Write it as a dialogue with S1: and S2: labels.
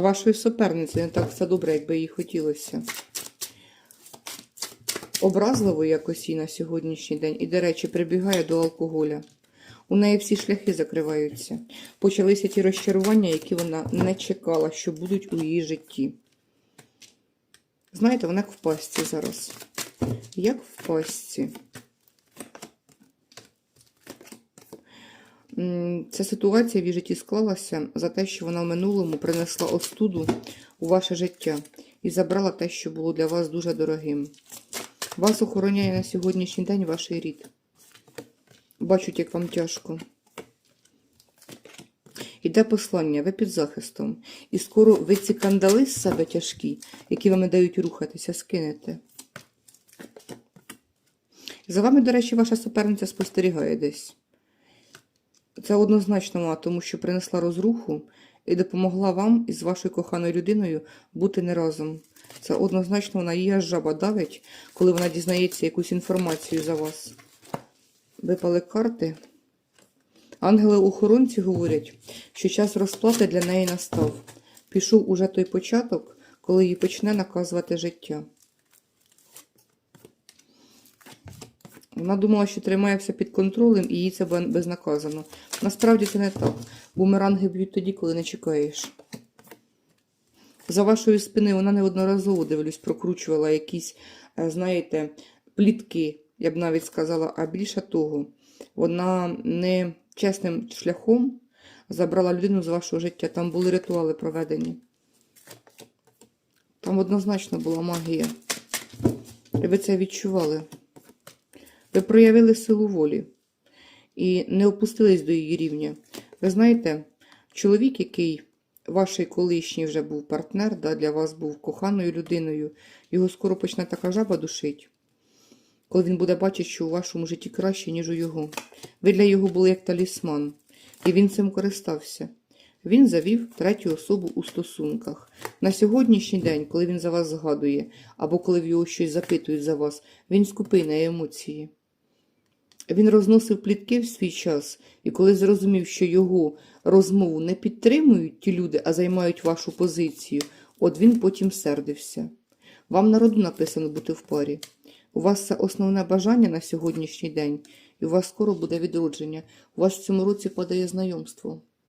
S1: А вашої суперниці не так все добре, як би їй хотілося. Образливо якось їй на сьогоднішній день. І, до речі, прибігає до алкоголя. У неї всі шляхи закриваються. Почалися ті розчарування, які вона не чекала, що будуть у її житті. Знаєте, вона як в пастці зараз. Як в пастці. Ця ситуація в її житті склалася за те, що вона в минулому принесла остуду у ваше життя і забрала те, що було для вас дуже дорогим. Вас охороняє на сьогоднішній день ваш рід. Бачать, як вам тяжко. Іде послання, ви під захистом. І скоро ви ці кандали з себе тяжкі, які вам не дають рухатися, скинете. За вами, до речі, ваша суперниця спостерігає десь. Це однозначно вона, тому що принесла розруху і допомогла вам із вашою коханою людиною бути не разом. Це однозначно вона її аж жаба давить, коли вона дізнається якусь інформацію за вас. Випали карти. Ангели-охоронці говорять, що час розплати для неї настав. Пішов уже той початок, коли її почне наказувати життя. Вона думала, що тримає все під контролем і їй це безнаказано. Насправді це не так. Бумеранги б'ють тоді, коли не чекаєш. За вашої спини вона неодноразово, дивлюсь, прокручувала якісь, е, знаєте, плітки, я б навіть сказала, а більше того, вона не чесним шляхом забрала людину з вашого життя. Там були ритуали проведені. Там однозначно була магія. І ви це відчували. Ви проявили силу волі і не опустились до її рівня. Ви знаєте, чоловік, який ваш колишній вже був партнер, да, для вас був коханою людиною, його скоро почне така жаба душить, коли він буде бачити, що у вашому житті краще, ніж у його. Ви для його були як талісман, і він цим користався. Він завів третю особу у стосунках. На сьогоднішній день, коли він за вас згадує, або коли в його щось запитують за вас, він скупий на емоції. Він розносив плітки в свій час, і коли зрозумів, що його розмову не підтримують ті люди, а займають вашу позицію, от він потім сердився. Вам народу написано бути в парі. У вас це основне бажання на сьогоднішній день, і у вас скоро буде відродження. У вас в цьому році падає знайомство.